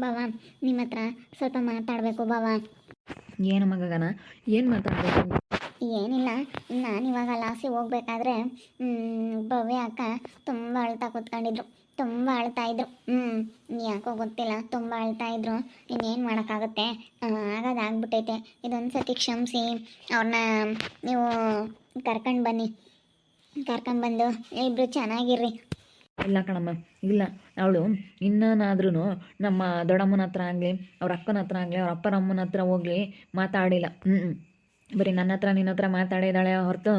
ಬಾವ ನಿಮ್ಮ ಹತ್ರ ಸ್ವಲ್ಪ ಮಾತಾಡಬೇಕು ಬಾವ. ಏನು ಮಗನ ಏನು ಮಾತಾಡಬೇಕು? ಏನಿಲ್ಲ ನಾನು ಇವಾಗ ಲಾಸಿ ಹೋಗ್ಬೇಕಾದ್ರೆ ಭವ್ಯ ಅಕ್ಕ ತುಂಬ ಅಳ್ತಾ ಕೂತ್ಕೊಂಡಿದ್ರು ತುಂಬ ಅಳ್ತಾ ಇದ್ರು. ಹ್ಞೂ ಯಾಕೋ ಗೊತ್ತಿಲ್ಲ ತುಂಬ ಅಳ್ತಾ ಇದ್ರು. ಇನ್ನೇನು ಮಾಡೋಕ್ಕಾಗುತ್ತೆ? ಆಗೋದು ಆಗ್ಬಿಟ್ಟೈತೆ. ಇದೊಂದು ಸತಿ ಕ್ಷಮಿಸಿ ಅವ್ರನ್ನ ನೀವು ಕರ್ಕೊಂಡು ಬನ್ನಿ. ಕರ್ಕೊಂಡ್ಬಂದು ಇಬ್ಬರು ಚೆನ್ನಾಗಿರ್ರಿ. ಇಲ್ಲ ಕಣಮ್ಮ, ಇಲ್ಲ. ಅವಳು ಇನ್ನನಾದ್ರೂ ನಮ್ಮ ದೊಡ್ಡಮ್ಮನ ಹತ್ರ ಆಗಲಿ, ಅವ್ರ ಅಕ್ಕನ ಹತ್ರ ಆಗಲಿ, ಅವ್ರ ಅಪ್ಪರ ಅಮ್ಮನ ಹತ್ರ ಹೋಗ್ಲಿ ಮಾತಾಡಿಲ್ಲ. ಹ್ಞೂ ಬರೀ ನನ್ನ ಹತ್ರ ನಿನ್ನ ಹತ್ರ ಮಾತಾಡಿದಾಳೆ ಹೊರತು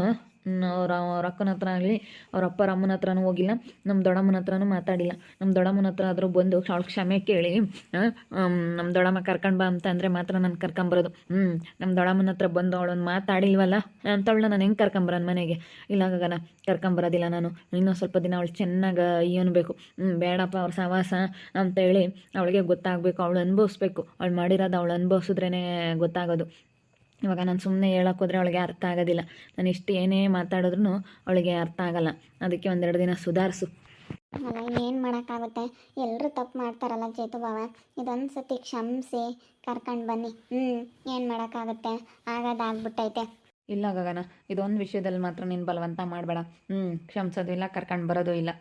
ಅವ್ರ ಅವ್ರ ಅಕ್ಕನ ಹತ್ರ ಆಗಲಿ, ಅವ್ರ ಅಪ್ಪ ಅಮ್ಮನ ಹತ್ರನೂ ಹೋಗಿಲ್ಲ ನಮ್ಮ ದೊಡ್ಡಮ್ಮನ ಹತ್ರನೂ ಮಾತಾಡಿಲ್ಲ. ನಮ್ಮ ದೊಡ್ಡಮ್ಮನ ಹತ್ರ ಆದರೂ ಬಂದು ಅವಳು ಕ್ಷಮೆ ಕೇಳಿ ನಮ್ಮ ದೊಡ್ಡಮ್ಮ ಕರ್ಕೊಂಡು ಬಾ ಅಂತ ಅಂದರೆ ಮಾತ್ರ ನಾನು ಕರ್ಕೊಂಬರೋದು. ಹ್ಞೂ ನಮ್ಮ ದೊಡ್ಡಮ್ಮನ ಹತ್ರ ಬಂದು ಅವಳೊಂದು ಮಾತಾಡಿಲ್ವಲ್ಲ ಅಂತವಳನ್ನ ನಾನು ಹೆಂಗೆ ಕರ್ಕೊಂಬರೋನು ಮನೆಗೆ? ಇಲ್ಲ ಗಗನ, ಕರ್ಕೊಂಬರೋದಿಲ್ಲ ನಾನು. ಇನ್ನೊಂದು ಸ್ವಲ್ಪ ದಿನ ಅವಳು ಚೆನ್ನಾಗಿ ಅನ್ಬೇಕು ಹ್ಞೂ ಬೇಡಪ್ಪ, ಅವ್ರ ಸಹವಾಸ ಅಂತೇಳಿ ಅವಳಿಗೆ ಗೊತ್ತಾಗಬೇಕು, ಅವಳು ಅನುಭವಿಸ್ಬೇಕು. ಅವಳು ಮಾಡಿರೋದು ಅವಳು ಅನುಭವಿಸಿದ್ರೇ ಗೊತ್ತಾಗೋದು. ಇವಾಗ ನಾನು ಸುಮ್ಮನೆ ಹೇಳಕ್ಕೆ ಹೋದರೆ ಅವಳಿಗೆ ಅರ್ಥ ಆಗೋದಿಲ್ಲ. ನಾನು ಇಷ್ಟು ಏನೇ ಮಾತಾಡಿದ್ರು ಅವಳಿಗೆ ಅರ್ಥ ಆಗಲ್ಲ. ಅದಕ್ಕೆ ಒಂದೆರಡು ದಿನ ಸುಧಾರಿಸು. ಅಲ್ಲ ಏನು ಮಾಡೋಕ್ಕಾಗುತ್ತೆ? ಎಲ್ಲರೂ ತಪ್ಪು ಮಾಡ್ತಾರಲ್ಲ ಚೇತು ಬಾವ. ಇದೊಂದು ಸತಿ ಕ್ಷಮಿಸಿ ಕರ್ಕೊಂಡು ಬನ್ನಿ. ಹ್ಞೂ ಏನು ಮಾಡೋಕ್ಕಾಗುತ್ತೆ? ಆಗೋದಾಗ್ಬಿಟ್ಟೈತೆ. ಇಲ್ಲ ಗಗನ ಇದೊಂದು ವಿಷಯದಲ್ಲಿ ಮಾತ್ರ ನೀನು ಬಲವಂತ ಮಾಡಬೇಡ. ಹ್ಞೂ ಕ್ಷಮಿಸೋದು ಇಲ್ಲ ಕರ್ಕೊಂಡು ಬರೋದು ಇಲ್ಲ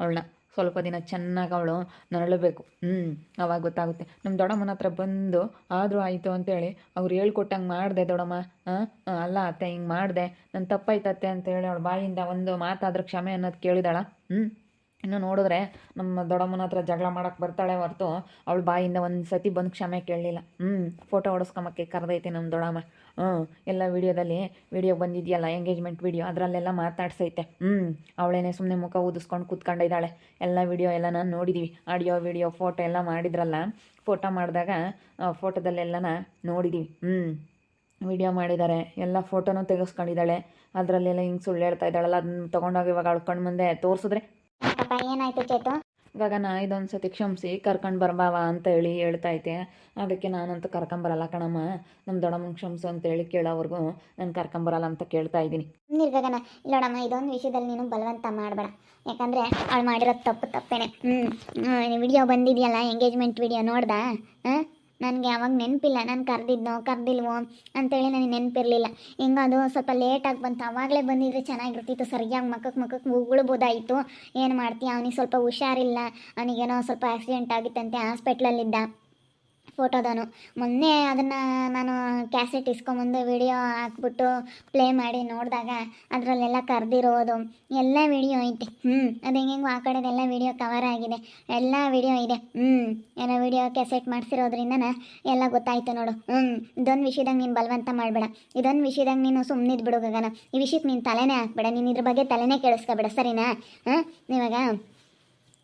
ಅವಳನ್ನ. ಸ್ವಲ್ಪ ದಿನ ಚೆನ್ನಾಗಿ ಅವಳು ನರಳಬೇಕು. ಹ್ಞೂ ಅವಾಗ ಗೊತ್ತಾಗುತ್ತೆ. ನಮ್ಮ ದೊಡ್ಡಮ್ಮನ ಹತ್ರ ಬಂದು, ಆದರೂ ಆಯಿತು ಅಂತೇಳಿ ಅವ್ರು ಹೇಳ್ಕೊಟ್ಟಂಗೆ ಮಾಡಿದೆ, ದೊಡ್ಡಮ್ಮ ಹಾಂ ಅಲ್ಲ ಅತ್ತೆ, ಹಿಂಗೆ ಮಾಡಿದೆ. ನನ್ನ ತಪ್ಪಾಯ್ತತ್ತೆ ಅಂತೇಳಿ ಅವಳು ಬಾಯಿಂದ ಒಂದು ಮಾತಾದ್ರೆ ಕ್ಷಮೆ ಅನ್ನೋದು ಕೇಳಿದಾಳ. ಹ್ಞೂ ಇನ್ನು ನೋಡಿದ್ರೆ ನಮ್ಮ ದೊಡ್ಡಮ್ಮನ ಹತ್ರ ಜಗಳ ಮಾಡಕ್ಕೆ ಬರ್ತಾಳೆ ಹೊರತು ಅವಳು ಬಾಯಿಂದ ಒಂದು ಸತಿ ಬಂದು ಕ್ಷಮೆ ಕೇಳಲಿಲ್ಲ. ಹ್ಞೂ ಫೋಟೋ ಹೊಡೆಸ್ಕೊಂಬಕ್ಕೆ ಕರೆದೈತೆ ನಮ್ಮ ದೊಡ್ಡಮ್ಮ. ಹ್ಞೂ ಎಲ್ಲ ವಿಡಿಯೋದಲ್ಲಿ ವೀಡಿಯೋ ಬಂದಿದೆಯಲ್ಲ ಎಂಗೇಜ್ಮೆಂಟ್ ವಿಡಿಯೋ ಅದರಲ್ಲೆಲ್ಲ ಮಾತಾಡ್ಸೈತೆ. ಹ್ಞೂ ಅವಳೇನೆ ಸುಮ್ಮನೆ ಮುಖ ಊದಿಸ್ಕೊಂಡು ಕೂತ್ಕೊಂಡಿದ್ದಾಳೆ ಎಲ್ಲ ವಿಡಿಯೋ ಎಲ್ಲ ನಾನು ನೋಡಿದ್ದೀವಿ ಆಡಿಯೋ, ವಿಡಿಯೋ ಫೋಟೋ ಎಲ್ಲ ಮಾಡಿದ್ರಲ್ಲ ಫೋಟೋ ಮಾಡಿದಾಗ ಫೋಟೋದಲ್ಲೆಲ್ಲನ ನೋಡಿದ್ದೀವಿ ಹ್ಞೂ ವಿಡಿಯೋ ಮಾಡಿದ್ದಾರೆ ಎಲ್ಲ ಫೋಟೋನೂ ತೆಗೆಸ್ಕೊಂಡಿದ್ದಾಳೆ. ಅದರಲ್ಲೆಲ್ಲ ಹಿಂಗೆ ಸುಳ್ಳು ಹೇಳ್ತಾ ಇದ್ದಾಳಲ್ಲ, ಅದನ್ನ ತೊಗೊಂಡೋಗಿ ಇವಾಗ ಅಳ್ಕೊಂಡು ಮುಂದೆ ತೋರಿಸಿದ್ರೆ ಪಾಪ ಏನಾಯ್ತು ಚೇತು? ಗಗನ ಇದೊಂದು ಸತಿ ಕ್ಷಮಿಸಿ ಕರ್ಕೊಂಡು ಬರ್ಬಾವ ಅಂತ ಹೇಳಿ ಹೇಳ್ತಾ ಐತೆ ಅದಕ್ಕೆ ನಾನಂತೂ ಕರ್ಕೊಂಬರಲ್ಲ ಕಣಮ್ಮ. ನಮ್ಮ ದೊಡ್ಡಮ್ಮನ ಕ್ಷಮಿಸು ಅಂತೇಳಿ ಕೇಳೋವರೆಗೂ ನಾನು ಕರ್ಕೊಂಬರಲ್ಲ ಅಂತ ಕೇಳ್ತಾ ಇದ್ದೀನಿ. ನಿರ್ಗಗನ ಇಲ್ಲೋಡಮ್ಮ ಇದೊಂದು ವಿಷಯದಲ್ಲಿ ನೀನು ಬಲವಂತ ಮಾಡಬೇಡ. ಯಾಕಂದರೆ ಅವಳು ಮಾಡಿರೋದು ತಪ್ಪು ತಪ್ಪೇನೆ. ಹ್ಞೂ ವಿಡಿಯೋ ಬಂದಿದೆಯಲ್ಲ ಎಂಗೇಜ್ಮೆಂಟ್ ವಿಡಿಯೋ ನೋಡ್ದಾ? ಹಾಂ? ನನಗೆ ಅವಾಗ ನೆನಪಿಲ್ಲ. ನಾನು ಕರೆದಿದ್ನೋ, ಕರೆದಿಲ್ವೋ ಅಂತೇಳಿ ನನಗೆ ನೆನಪಿರಲಿಲ್ಲ. ಹೆಂಗದು ಸ್ವಲ್ಪ ಲೇಟಾಗಿ ಬಂತು. ಅವಾಗಲೇ ಬಂದಿದ್ರೆ ಚೆನ್ನಾಗಿರ್ತಿತ್ತು. ಸರಿಯಾಗಿ ಮಕ್ಕಕ್ಕೆ ಮಕ್ಕಕ್ಕೆ ಉಗುಳ್ಬೋದಾಯಿತು. ಏನು ಮಾಡ್ತೀಯ ಅವನಿಗೆ ಸ್ವಲ್ಪ ಹುಷಾರಿಲ್ಲ. ಅವನಿಗೇನೋ ಸ್ವಲ್ಪ ಆಕ್ಸಿಡೆಂಟ್ ಆಗಿತ್ತಂತೆ ಹಾಸ್ಪಿಟ್ಲಲ್ಲಿದ್ದ ಫೋಟೋದನು ಮೊನ್ನೆ ಅದನ್ನು ನಾನು ಕ್ಯಾಸೆಟ್ ಇಸ್ಕೊಂಬಂದು ವಿಡಿಯೋ ಹಾಕ್ಬಿಟ್ಟು ಪ್ಲೇ ಮಾಡಿ ನೋಡಿದಾಗ ಅದರಲ್ಲೆಲ್ಲ ಕರೆದಿರೋದು. ಎಲ್ಲ ವಿಡಿಯೋ ಐತೆ. ಹ್ಞೂ ಅದು ಹೆಂಗೆಂಗೋ ಆ ಕಡೆದೆಲ್ಲ ವಿಡಿಯೋ ಕವರ್ ಆಗಿದೆ. ಎಲ್ಲ ವಿಡಿಯೋ ಇದೆ. ಹ್ಞೂ ಏನೋ ವಿಡಿಯೋ ಕ್ಯಾಸೆಟ್ ಮಾಡಿಸಿರೋದ್ರಿಂದ ಎಲ್ಲ ಗೊತ್ತಾಯಿತು ನೋಡು. ಹ್ಞೂ ಇದೊಂದು ವಿಷಯದಾಗ ನೀನು ಬಲವಂತ ಮಾಡಬೇಡ. ಇದೊಂದು ವಿಷಯದಾಗ ನೀನು ಸುಮ್ಮನೆ ಬಿಡು ಗಗನ. ಈ ವಿಷಯಕ್ಕೆ ನೀನು ತಲೆನೇ ಹಾಕ್ಬೇಡ. ನೀನು ಇದ್ರ ಬಗ್ಗೆ ತಲೆನೇ ಕೇಳಿಸ್ಕೊಬೇಡ ಸರಿನಾ? ಹಾಂ? ಇವಾಗ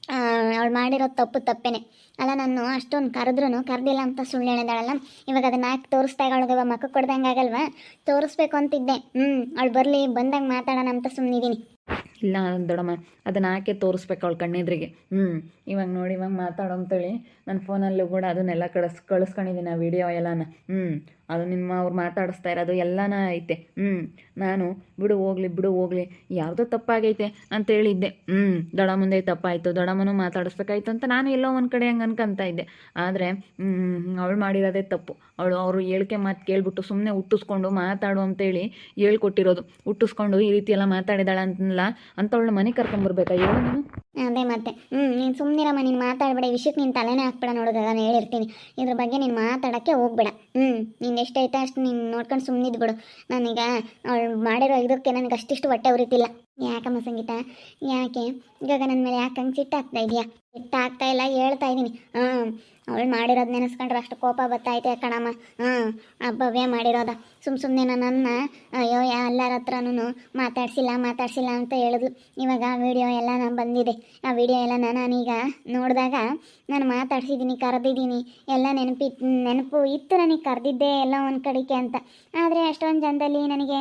ಅವಳು ಮಾಡಿರೋ ತಪ್ಪು ತಪ್ಪೇನೆ. ಅಲ್ಲ, ನಾನು ಅಷ್ಟೊಂದು ಕರೆದ್ರೂ ಕರೆದಿಲ್ಲ ಅಂತ ಸುಳ್ಳು ಹೇಳಿದಾಳಲ್ಲ. ಇವಾಗ ಅದನ್ನ ಯಾಕೆ ತೋರಿಸ್ದಾಗ ಅವಳಿಗೆ ಮಕ್ಕ ಕೊಡ್ದಂಗೆ ಆಗಲ್ವಾ? ತೋರಿಸ್ಬೇಕು ಅಂತಿದ್ದೆ. ಹ್ಞೂ ಅವಳು ಬರಲಿ, ಬಂದಾಗ ಮಾತಾಡೋಣ ಅಂತ ಸುಮ್ಮನಿದ್ದೀನಿ ಇಲ್ಲ ದೊಡಮ್ಮ ಅದನ್ನು ಹಾಕಿ ತೋರಿಸ್ಬೇಕು ಅವಳು ಕಣ್ಣೆದ್ರಿಗೆ? ಹ್ಞೂ ಇವಾಗ ನೋಡಿ, ಇವಾಗ ಮಾತಾಡೋ ಅಂತೇಳಿ. ನನ್ನ ಫೋನಲ್ಲೂ ಕೂಡ ಅದನ್ನೆಲ್ಲ ಕಳಿಸ್, ಕಳಿಸ್ಕೊಂಡಿದ್ದೀನಿ ಆ ವಿಡಿಯೋ ಎಲ್ಲನ. ಹ್ಞೂ ಅದು ನಿಮ್ಮ ಅವ್ರು ಮಾತಾಡಿಸ್ತಾ ಇರೋದು ಎಲ್ಲಾನ ಐತೆ. ಹ್ಞೂ ನಾನು ಬಿಡು ಹೋಗ್ಲಿ ಬಿಡು ಹೋಗ್ಲಿ ಯಾವುದೋ ತಪ್ಪಾಗೈತೆ ಅಂತ ಹೇಳಿದ್ದೆ. ಹ್ಞೂ ದಡ ಮುಂದೆ ತಪ್ಪಾಯಿತು ದೊಡ್ಡಮ್ಮನೂ ಮಾತಾಡಿಸ್ಬೇಕಾಯ್ತು ಅಂತ ನಾನು ಎಲ್ಲೋ ಒಂದು ಕಡೆ ಹಂಗೆ ಅನ್ಕೊಂತ ಇದ್ದೆ. ಆದರೆ ಅವಳು ಮಾಡಿರೋದೇ ತಪ್ಪು. ಅವಳು ಅವರು ಹೇಳಿಕೆ ಮಾತು ಕೇಳ್ಬಿಟ್ಟು ಸುಮ್ಮನೆ ಹುಟ್ಟಿಸ್ಕೊಂಡು ಮಾತಾಡು ಅಂತೇಳಿ ಹೇಳ್ಕೊಟ್ಟಿರೋದು. ಹುಟ್ಟಿಸ್ಕೊಂಡು ಈ ರೀತಿ ಎಲ್ಲ ಮಾತಾಡಿದಾಳ ಅಂತಲ್ಲ ಅಂಥವಳನ್ನ ಮನೆ ಕರ್ಕೊಂಬರ್ಬೇಕಾ ಹೇಳು ನೀನು. ಅದೇ ಮತ್ತೆ. ಹ್ಞೂ ನೀನು ಸುಮ್ಮನಿರಮ್ಮ ನೀನು ಮಾತಾಡಬೇಡ. ಈ ವಿಷಯಕ್ಕೆ ನೀನು ತಲೆನೇ ಹಾಕ್ಬೇಡ ನೋಡೋದು ನಾನು ಹೇಳಿರ್ತೀನಿ. ಇದ್ರ ಬಗ್ಗೆ ನೀನು ಮಾತಾಡೋಕ್ಕೆ ಹೋಗ್ಬೇಡ. ಹ್ಞೂ ನೀನು ಎಷ್ಟೈತೆ ಅಷ್ಟು ನೀನು ನೋಡ್ಕೊಂಡು ಸುಮ್ಮನಿದ್ಬಿಡು ಬಿಡು. ನಾನೀಗ ಅವಳು ಮಾಡಿರೋ ಇದಕ್ಕೆ ನನಗೆ ಅಷ್ಟಿಷ್ಟು ಹೊಟ್ಟೆ ಉರಿತಿಲ್ಲ. ಯಾಕಮ್ಮ ಸಂಗೀತ? ಯಾಕೆ? ಇವಾಗ ನನ್ನ ಮೇಲೆ ಯಾಕೆ ಹಂಗೆ ಸಿಟ್ಟಾಗ್ತಾ ಇದೆಯಾ? ಸಿಟ್ಟಾಗ್ತಾ ಇಲ್ಲ, ಹೇಳ್ತಾ ಇದ್ದೀನಿ ಹಾಂ, ಅವಳು ಮಾಡಿರೋದು ನೆನೆಸ್ಕೊಂಡ್ರೆ ಅಷ್ಟು ಕೋಪ ಬತ್ತೈತೆ ಕಣಮ್ಮ. ಹಾಂ ಭವ್ಯ ಮಾಡಿರೋದ. ಸುಮ್ಮ ಸುಮ್ಮನೆ ನನ್ನ ಅಯ್ಯೋ, ಎಲ್ಲರ ಹತ್ರನೂ ಮಾತಾಡ್ಸಿಲ್ಲ ಮಾತಾಡ್ಸಿಲ್ಲ ಅಂತ ಹೇಳಿದ್ಲು. ಇವಾಗ ಆ ವಿಡಿಯೋ ಎಲ್ಲ ನಾನು ಬಂದಿದೆ. ಆ ವಿಡಿಯೋ ಎಲ್ಲ ನಾನೀಗ ನೋಡಿದಾಗ ನಾನು ಮಾತಾಡ್ಸಿದ್ದೀನಿ ಕರೆದಿದ್ದೀನಿ ಎಲ್ಲ ನೆನಪಿ ನೆನಪು ಇತ್ತು ನನಗೆ, ಕರೆದಿದ್ದೆ ಎಲ್ಲ ಒಂದು ಕಡೆಗೆ ಅಂತ. ಆದರೆ ಅಷ್ಟೊಂದು ಜನದಲ್ಲಿ ನನಗೆ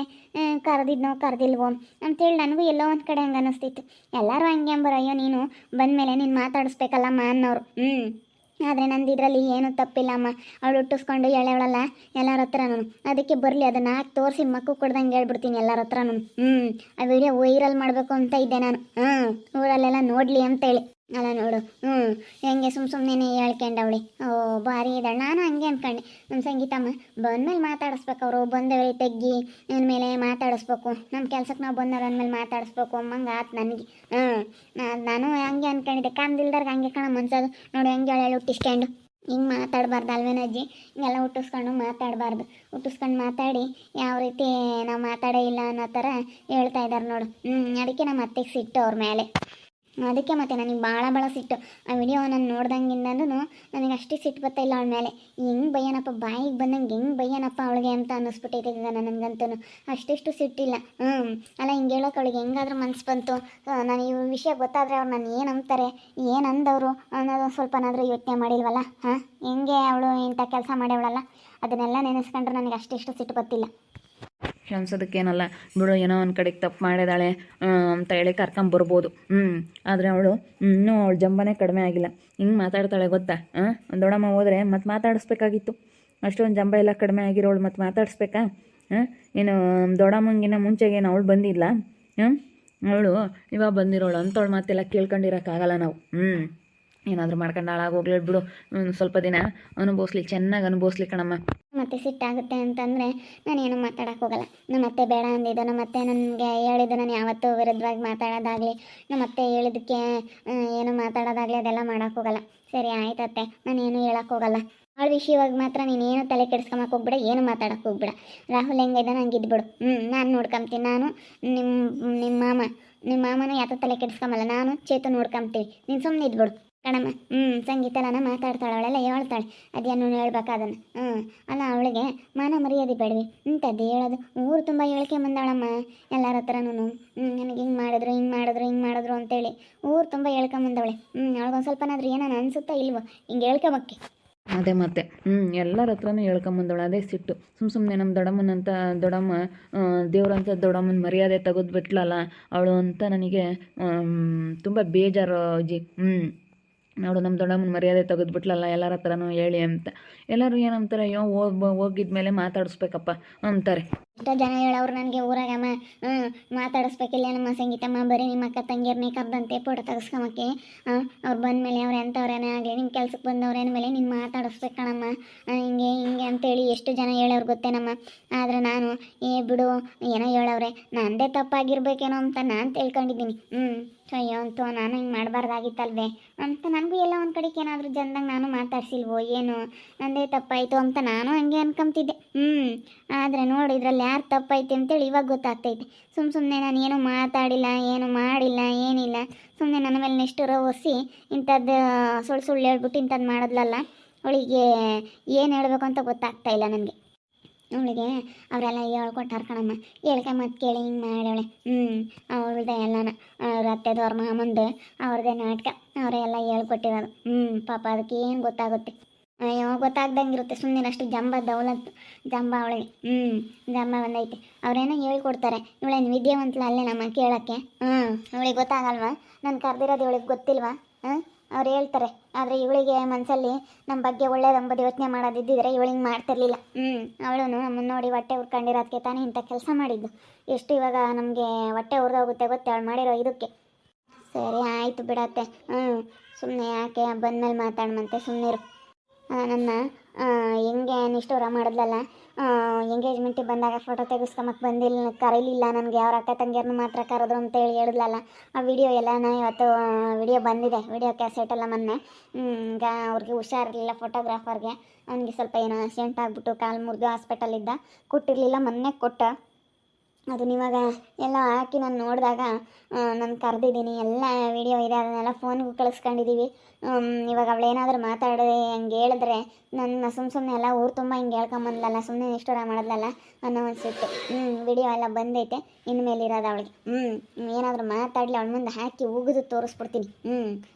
ಕರೆದಿದ್ನೋ, ಕರೆದಿಲ್ವೋ ಅಂತೇಳಿ ನನಗೂ ಎಲ್ಲೋ ಒಂದು ಕಡೆ ಹಂಗೆ ಅನ್ನಿಸ್ತಿತ್ತು ಎಲ್ಲರೂ ಹಂಗೆ ಅಂಬರು ಅಯ್ಯೋ ನೀನು ಬಂದಮೇಲೆ ನೀನು ಮಾತಾಡಿಸ್ಬೇಕಲ್ಲಮ್ಮ ಅನ್ನೋರು. ಹ್ಞೂ ಆದರೆ ನಂದು ಇದರಲ್ಲಿ ಏನೂ ತಪ್ಪಿಲ್ಲಮ್ಮ. ಅವಳು ಹುಟ್ಟಿಸ್ಕೊಂಡು ಎಳೆವಳಲ್ಲ ಎಲ್ಲರ ನಾನು ಅದಕ್ಕೆ ಬರಲಿ, ಅದನ್ನು ಹಾಕಿ ತೋರಿಸಿ ಮಕ್ಕು ಕೊಡ್ದಂಗೆ ಹೇಳ್ಬಿಡ್ತೀನಿ ಎಲ್ಲರ ನಾನು ಹ್ಞೂ ಆ ವಿಡಿಯೋ ವೈರಲ್ ಮಾಡಬೇಕು ಅಂತ ಇದ್ದೆ ನಾನು. ಹ್ಞೂ ಊರಲ್ಲೆಲ್ಲ ನೋಡಲಿ ಅಂತೇಳಿ ಅಲ್ಲ ನೋಡು ಹ್ಞೂ ಹೆಂಗೆ ಸುಮ್ಮ ಸುಮ್ಮನೆ ಹೇಳ್ಕೊಂಡವಳಿ ಓ, ಭಾರಿ ಇದ್ದಾಳೆ ನಾನು ಹಂಗೆ ಅಂದ್ಕೊಂಡೆ ನಮ್ಮ ಸಂಗೀತಮ್ಮ ಬಂದ್ಮೇಲೆ ಮಾತಾಡಿಸ್ಬೇಕು ಅವರು. ಬಂದವರೆ ತೆಗ್ಗಿ ಮೇಲೆ ಮಾತಾಡಿಸ್ಬೇಕು. ನಮ್ಮ ಕೆಲ್ಸಕ್ಕೆ ನಾವು ಬಂದವ್ರು ಅಂದಮೇಲೆ ಮಾತಾಡಿಸ್ಬೇಕು. ಅಮ್ಮಂಗೆ ಆತು ನನಗೆ. ಹ್ಞೂ ನಾನು ಹಂಗೆ ಅಂದ್ಕೊಂಡಿದ್ದೆ ಕಾಮ್ದಿಲ್ದಾರ್ಗೆ ಹಂಗೆ ಕಣ ಮನ್ಸೋದು. ನೋಡಿ, ಹೆಂಗೆ ಹೇಳಿ ಹುಟ್ಟಿಸ್ಕೊಂಡು. ಹಿಂಗೆ ಮಾತಾಡಬಾರ್ದು ಅಲ್ವೇನಜ್ಜಿ ಹಿಂಗೆಲ್ಲ ಹುಟ್ಟಿಸ್ಕೊಂಡು ಮಾತಾಡಬಾರ್ದು. ಹುಟ್ಟಿಸ್ಕೊಂಡು ಮಾತಾಡಿ ಯಾವ ರೀತಿ ನಾವು ಮಾತಾಡೇ ಇಲ್ಲ ಅನ್ನೋ ಥರ ಹೇಳ್ತಾ ಇದ್ದಾರೆ ನೋಡು. ಹ್ಞೂ ಅದಕ್ಕೆ ನಮ್ಮ ಅತ್ತೆಗೆ ಸಿಟ್ಟು ಅವ್ರ ಮೇಲೆ. ಅದಕ್ಕೆ ಮತ್ತೆ ನನಗೆ ಭಾಳ ಭಾಳ ಸಿಟ್ಟು. ಆ ವಿಡಿಯೋ ನಾನು ನೋಡ್ದಂಗಿಂದನೂ ನನಗೆ ಅಷ್ಟೇ ಸಿಟ್ಟು ಬರ್ತಾ ಇಲ್ಲ ಅವಳ ಮೇಲೆ. ಹೆಂಗೆ ಬಯ್ಯನಪ್ಪ ಬಾಯಿಗೆ ಬಂದಂಗೆ ಹೆಂಗೆ ಬೈಯ್ಯನಪ್ಪ ಅವಳಿಗೆ ಅಂತ ಅನ್ನಿಸ್ಬಿಟ್ಟೈತೆ ನಾನು ನನಗಂತೂ ಅಷ್ಟಿಷ್ಟು ಸಿಟ್ಟಿಲ್ಲ. ಹ್ಞೂ ಅಲ್ಲ ಹಿಂಗೆ ಹೇಳೋಕೆ ಅವಳಿಗೆ ಹೆಂಗಾದ್ರೂ ಮನಸ್ಸು ಬಂತು. ನಾನು ಈ ವಿಷಯ ಗೊತ್ತಾದರೆ ಅವ್ರು ನಾನು ಏನು ಅಂತಾರೆ ಏನು ಅಂದವರು ಅನ್ನೋದು ಸ್ವಲ್ಪನಾದರೂ ಯೋಚನೆ ಮಾಡಿಲ್ವಲ್ಲ? ಹಾಂ, ಹೆಂಗೆ ಅವಳು ಇಂಥ ಕೆಲಸ ಮಾಡ್ಯವಳಲ್ಲ? ಅದನ್ನೆಲ್ಲ ನೆನೆಸ್ಕೊಂಡ್ರೆ ನನಗೆ ಅಷ್ಟಿಷ್ಟು ಸಿಟ್ಟು ಗೊತ್ತಿಲ್ಲ ಕ್ಷಮಿಸೋದಕ್ಕೇನಲ್ಲ ಬಿಡು, ಏನೋ ಒಂದು ಕಡೆಗೆ ತಪ್ಪು ಮಾಡಿದಾಳೆ ಅಂತ ಹೇಳಿ ಕರ್ಕೊಂಬರ್ಬೋದು ಹ್ಞೂ ಆದರೆ ಅವಳು, ಇನ್ನೂ ಅವಳು ಜಂಬನೇ ಕಡಿಮೆ ಆಗಿಲ್ಲ. ಹಿಂಗೆ ಮಾತಾಡ್ತಾಳೆ ಗೊತ್ತಾ? ಹಾಂ ದೊಡ್ಡಮ್ಮ ಹೋದರೆ ಮತ್ತೆ ಮಾತಾಡಿಸ್ಬೇಕಾಗಿತ್ತು. ಅಷ್ಟೊಂದು ಜಂಬ ಎಲ್ಲ ಕಡಿಮೆ ಆಗಿರೋಳು ಮತ್ತೆ ಮಾತಾಡಿಸ್ಬೇಕಾ? ಹಾಂ ಏನು, ದೊಡ್ಡಮ್ಮಂಗಿನ ಮುಂಚೆಗೇನು ಅವಳು ಬಂದಿಲ್ಲ ಹ್ಞೂ ಅವಳು, ಇವಾಗ ಬಂದಿರೋಳು, ಅಂಥವಳು ಮಾತೆಲ್ಲ ಕೇಳ್ಕೊಂಡಿರೋಕ್ಕಾಗಲ್ಲ ನಾವು. ಹ್ಞೂ ಏನಾದರೂ ಮಾಡ್ಕೊಂಡು ಹಾಳಾಗೋಗ್ಲಿ ಬಿಡು. ಸ್ವಲ್ಪ ದಿನ ಅನುಭವಿಸ್ಲಿ, ಚೆನ್ನಾಗಿ ಅನುಭವಿಸ್ಲಿ ಕಣಮ್ಮ. ಮತ್ತೆ ಸಿಟ್ಟಾಗುತ್ತೆ ಅಂತಂದರೆ ನಾನೇನು ಮಾತಾಡಕ್ಕೆ ಹೋಗಲ್ಲ. ನಮ್ಮ ಅತ್ತೆ ಬೇಡ ಅಂದಿದ್ದು ನಮ್ಮ ಅತ್ತೆ ನನಗೆ ಹೇಳಿದ್ದು ನಾನು ಯಾವತ್ತೂ ವಿರುದ್ಧವಾಗಿ ಮಾತಾಡೋದಾಗಲಿ. ನಮ್ಮ ಅತ್ತೆ ಹೇಳಿದ್ದಕ್ಕೆ ಏನು ಮಾತಾಡೋದಾಗಲಿ ಅದೆಲ್ಲ ಮಾಡೋಕ್ಕೆ ಹೋಗಲ್ಲ. ಸರಿ ಆಯ್ತತ್ತೆ ನಾನೇನು ಹೇಳಕ್ಕೆ ಹೋಗಲ್ಲ. ಅವಳ ವಿಷಯವಾಗಿ ಮಾತ್ರ ನೀನೇನು ತಲೆ ಕೆಡಿಸ್ಕೊಂಬಕ್ಕೆ ಹೋಗ್ಬಿಡ, ಏನು ಮಾತಾಡಕ್ಕೆ ಹೋಗ್ಬಿಡ. ರಾಹುಲ್ ಹೆಂಗಿದ್ದಾನೆ ನಂಗೆ ಇದ್ಬಿಡು ಹ್ಞೂ ನಾನು ನೋಡ್ಕೊಂತೀನಿ ನಾನು ನಿಮ್ಮ ನಿಮ್ಮ ಮಾಮ ನಿಮ್ಮ ಮಾಮನ ಯಾತ ತಲೆ ಕೆಡಿಸ್ಕೊಂಬಲ್ಲ ನಾನು ಚೇತು ನೋಡ್ಕೊಂತೀವಿ ನೀನು ಸುಮ್ಮನೆ ಇದ್ಬಿಡು ಕಣಮ್ಮ. ಹ್ಞೂ ಸಂಗೀತಲನ ಮಾತಾಡ್ತಾಳೆ ಅವಳೆಲ್ಲ ಹೇಳ್ತಾಳೆ. ಅದೇನು ಹೇಳ್ಬೇಕಾದನ್ನ ಹ್ಞೂ ಅಲ್ಲ ಅವಳಿಗೆ ಮಾನ ಮರ್ಯಾದೆ ಬೇಡವಿ. ಇಂಥದ್ದು ಹೇಳೋದು. ಊರು ತುಂಬ ಹೇಳ್ಕೆ ಬಂದಾಳಮ್ಮ. ಎಲ್ಲರ ಹತ್ರನೂ ಹ್ಞೂ ನನಗೆ ಹಿಂಗೆ ಮಾಡಿದ್ರು ಹಿಂಗೆ ಮಾಡಿದ್ರು ಹಿಂಗೆ ಮಾಡಿದ್ರು ಅಂತೇಳಿ. ಊರು ತುಂಬ ಹೇಳ್ಕೊಂಬಂದವಳೆ ಹ್ಞೂ ಅವಳಿಗೊಂದು ಸ್ವಲ್ಪನಾದ್ರೂ ಏನಾನ ಅನಿಸುತ್ತಾ ಇಲ್ವೋ? ಹಿಂಗೆ ಹೇಳ್ಕೊಬಕ್ಕೆ. ಅದೇ ಮತ್ತೆ. ಹ್ಞೂ ಎಲ್ಲರ ಹತ್ರನೂ ಹೇಳ್ಕೊಂಬಂದವಳು ಅದೇ ಸಿಟ್ಟು. ಸುಮ್ಮ ಸುಮ್ಮನೆ ನಮ್ಮ ದೊಡ್ಡಮ್ಮನಂತ ದೊಡ್ಡಮ್ಮ ಆ, ದೇವ್ರಂತ ದೊಡ್ಡಮ್ಮನ ಮರ್ಯಾದೆ ತೆಗೆದ್ಬಿಟ್ಲಲ್ಲ ಅವಳು ಅಂತ ನನಗೆ ತುಂಬ ಬೇಜಾರು ಅಜ್ಜಿ ಹ್ಞೂ ನೋಡು ನಮ್ಮ ದೊಡ್ಡಮ್ಮನ ಮರ್ಯಾದೆ ತೆಗೆದುಬಿಟ್ಲಲ್ಲ ಎಲ್ಲರ ಹತ್ರನೂ ಹೇಳಿ ಅಂತ. ಎಲ್ಲರೂ ಏನಂತಾರೆ, ಅಯ್ಯೋ, ಹೋಗಿ ಹೋಗಿದ್ಮೇಲೆ ಮಾತಾಡಿಸ್ಬೇಕಪ್ಪ ಅಂತಾರೆ. ಎಷ್ಟೋ ಜನ ಹೇಳವ್ರು ನನಗೆ ಊರಾಗಮ್ಮ ಹ್ಞೂ ಮಾತಾಡಿಸ್ಬೇಕಿಲ್ಲ ನಮ್ಮ ಸಂಗೀತಮ್ಮ, ಬರೀ ನಿಮ್ಮ ಅಕ್ಕ ತಂಗಿಯರ್ನೇ ಕರ್ದಂತೆ ಫೋಟೋ ತೆಗೆಸ್ಕೊಂಬಕ್ಕೆ ಅವ್ರು ಬಂದಮೇಲೆ ಅವ್ರು ಎಂಥವ್ರೇನೇ ಆಗಲಿ ನಿಮ್ಮ ಕೆಲ್ಸಕ್ಕೆ ಬಂದವ್ರೇನ ಮೇಲೆ ನೀನು ಮಾತಾಡಿಸ್ಬೇಕು ಕಣಮ್ಮ. ಹಿಂಗೆ ಹಿಂಗೆ ಅಂತೇಳಿ ಎಷ್ಟು ಜನ ಹೇಳೋರು ಗೊತ್ತೇನಮ್ಮ. ಆದರೆ ನಾನು, ಏ, ಬಿಡು, ಏನೋ ಹೇಳವ್ರೆ, ನಂದೇ ತಪ್ಪಾಗಿರ್ಬೇಕೇನೋ ಅಂತ ನಾನು ತಿಳ್ಕೊಂಡಿದ್ದೀನಿ. ಹ್ಞೂ ಅಯ್ಯೋ, ಅಂತೂ ನಾನು ಹಿಂಗೆ ಮಾಡಬಾರ್ದಾಗಿತ್ತಲ್ವೇ? ಅಂತ ನನಗೂ ಎಲ್ಲ ಒಂದು ಕಡೆಗೆ ಏನಾದರೂ ಜನದಾಗ ನಾನು ಮಾತಾಡ್ಸಿಲ್ವೋ, ಏನು? ನಂದೇ ತಪ್ಪಾಯಿತು ಅಂತ ನಾನು ಹಂಗೆ ಅನ್ಕೊಂತಿದ್ದೆ ಹ್ಞೂ ಆದರೆ ನೋಡಿ, ಇದರಲ್ಲಿ ಯಾರು ತಪ್ಪೈತೆ ಅಂತೇಳಿ ಇವಾಗ ಗೊತ್ತಾಗ್ತೈತೆ. ಸುಮ್ಮ ಸುಮ್ಮನೆ ನಾನು ಏನು ಮಾತಾಡಿಲ್ಲ, ಏನು ಮಾಡಿಲ್ಲ, ಏನಿಲ್ಲ ಸುಮ್ಮನೆ ನನ್ನ ಮೇಲೆ ನೆಷ್ಟುರ ಒಸಿ ಇಂಥದ್ದು ಸುಳ್ಳು ಸುಳ್ಳು ಹೇಳ್ಬಿಟ್ಟು ಇಂಥದ್ದು ಮಾಡಿದ್ಲಲ್ಲ, ಅವಳಿಗೆ ಏನು ಹೇಳಬೇಕು ಅಂತ ಗೊತ್ತಾಗ್ತಾ ಇಲ್ಲ ನನಗೆ. ಅವಳಿಗೆ ಅವರೆಲ್ಲ ಹೇಳ್ಕೊಟ್ಟಾರ ಕಣಮ್ಮ. ಹೇಳ್ಕ ಮತ್ತೆ ಕೇಳಿ ಹಿಂಗೆ ಮಾಡ್ಯಾಳೆ. ಹ್ಞೂ ಅವಳದೇ ಎಲ್ಲನ, ಅವ್ರ ಅತ್ತೆದವ್ರ ಮಾಮಂದು ಅವ್ರದ್ದೇ ನಾಟಕ, ಅವರೇ ಎಲ್ಲ ಹೇಳ್ಕೊಟ್ಟಿರೋದು ಹ್ಞೂ ಪಾಪ ಅದಕ್ಕೆ ಏನು ಗೊತ್ತಾಗುತ್ತೆ? ಅಯ್ಯೋ ಗೊತ್ತಾಗ್ದಂಗಿರುತ್ತೆ ಸುಮ್ಮನೆ ಅಷ್ಟು ಜಂಬ ದೌಲತ್ತು, ಜಂಬ ಅವಳಿಗೆ. ಹ್ಞೂ ಜಂಬ ಬಂದೈತೆ. ಅವ್ರೇನೋ ಹೇಳ್ಕೊಡ್ತಾರೆ ಇವಳೇನು ವಿದ್ಯಾವಂತಲ ಅಲ್ಲೇ ನಮ್ಮ ಕೇಳೋಕ್ಕೆ? ಹ್ಞೂ ಇವಳಿಗೆ ಗೊತ್ತಾಗಲ್ವಾ? ನಾನು ಕರೆದಿರೋದು ಇವಳಿಗೆ ಗೊತ್ತಿಲ್ವಾ? ಹಾಂ? ಅವ್ರು ಹೇಳ್ತಾರೆ ಆದರೆ ಇವಳಿಗೆ ಮನಸ್ಸಲ್ಲಿ ನಮ್ಮ ಬಗ್ಗೆ ಒಳ್ಳೇದಂಬದು ಯೋಚನೆ ಮಾಡೋದಿದ್ದಿದ್ರೆ ಇವಳಿಗೆ ಮಾಡ್ತಿರ್ಲಿಲ್ಲ. ಹ್ಞೂ ಅವಳು ನಮ್ಮನ್ನು ನೋಡಿ ಹೊಟ್ಟೆ ಉರ್ಕೊಂಡಿರೋದಕ್ಕೆ ತಾನೇ ಇಂಥ ಕೆಲಸ ಮಾಡಿದ್ದು. ಎಷ್ಟು ಇವಾಗ ನಮಗೆ ಹೊಟ್ಟೆ ಉರಿದೋಗುತ್ತೆ ಗೊತ್ತೆ ಅವಳು ಮಾಡಿರೋ ಇದಕ್ಕೆ. ಸರಿ ಆಯಿತು ಬಿಡತ್ತೆ. ಹ್ಞೂ ಸುಮ್ಮನೆ ಯಾಕೆ ಬಂದಮೇಲೆ ಮಾತಾಡಮಂತೆ ಸುಮ್ಮನಿರು ನನ್ನ ಹೆಂಗೆ ನಿಷ್ಠೂರ ಮಾಡಿದ್ಲಲ್ಲ ಎಂಗೇಜ್ಮೆಂಟಿಗೆ ಬಂದಾಗ ಫೋಟೋ ತೆಗೆಸ್ಕೊಂಬಕ್ಕೆ ಬಂದಿಲ್ಲ ಕರೀಲಿಲ್ಲ ನನಗೆ, ಅವ್ರ ಅಕ್ಕ ತಂಗಿಯರ್ನ ಮಾತ್ರ ಕರೆದ್ರು ಅಂತೇಳಿ ಹೇಳಿದ್ಲಲ್ಲ, ಆ ವಿಡಿಯೋ ಎಲ್ಲ ನಾನು ಇವತ್ತು ವಿಡಿಯೋ ಬಂದಿದೆ ವಿಡಿಯೋ ಕ್ಯಾಸೆಟ್ ಎಲ್ಲ ಮೊನ್ನೆ. ಈಗ ಅವ್ರಿಗೆ ಹುಷಾರಿರಲಿಲ್ಲ ಫೋಟೋಗ್ರಾಫರ್ಗೆ ಅವನಿಗೆ ಸ್ವಲ್ಪ ಏನೋ ಆಕ್ಸಿಡೆಂಟ್ ಆಗಿಬಿಟ್ಟು ಕಾಲು ಮುರಿದು ಹಾಸ್ಪಿಟಲಿದ್ದ ಕೊಟ್ಟಿರಲಿಲ್ಲ, ಮೊನ್ನೆ ಕೊಟ್ಟ. ಅದನ್ನ ಇವಾಗ ಎಲ್ಲ ಹಾಕಿ ನಾನು ನೋಡಿದಾಗ ನಾನು ಕರೆದಿದ್ದೀನಿ, ಎಲ್ಲ ವಿಡಿಯೋ ಇದೆ, ಅದನ್ನೆಲ್ಲ ಫೋನ್ಗೂ ಕಳಿಸ್ಕೊಂಡಿದ್ದೀವಿ ಇವಾಗ ಅವಳು ಏನಾದರೂ ಮಾತಾಡಿ ಹಂಗೆ ಹೇಳಿದ್ರೆ ನನ್ನ ಸುಮ್ಮ ಸುಮ್ಮನೆ ಎಲ್ಲ ಊರು ತುಂಬ ಹಿಂಗೆ ಹೇಳ್ಕೊಂಬಂದ್ಲಲ್ಲ ಸುಮ್ಮನೆ ನಿಷ್ಠುರ ಮಾಡಿದ್ಲಲ್ಲ, ಅನ್ನೋ ಅನಿಸುತ್ತೆ ಹ್ಞೂ ವಿಡಿಯೋ ಎಲ್ಲ ಬಂದೈತೆ, ಇನ್ಮೇಲೆ ಇರೋದು ಅವಳಿಗೆ. ಹ್ಞೂ ಏನಾದರೂ ಮಾತಾಡಲಿ, ಅವಳ ಮುಂದೆ ಹಾಕಿ ಉಗಿದು ತೋರಿಸ್ಬಿಡ್ತೀನಿ. ಹ್ಞೂ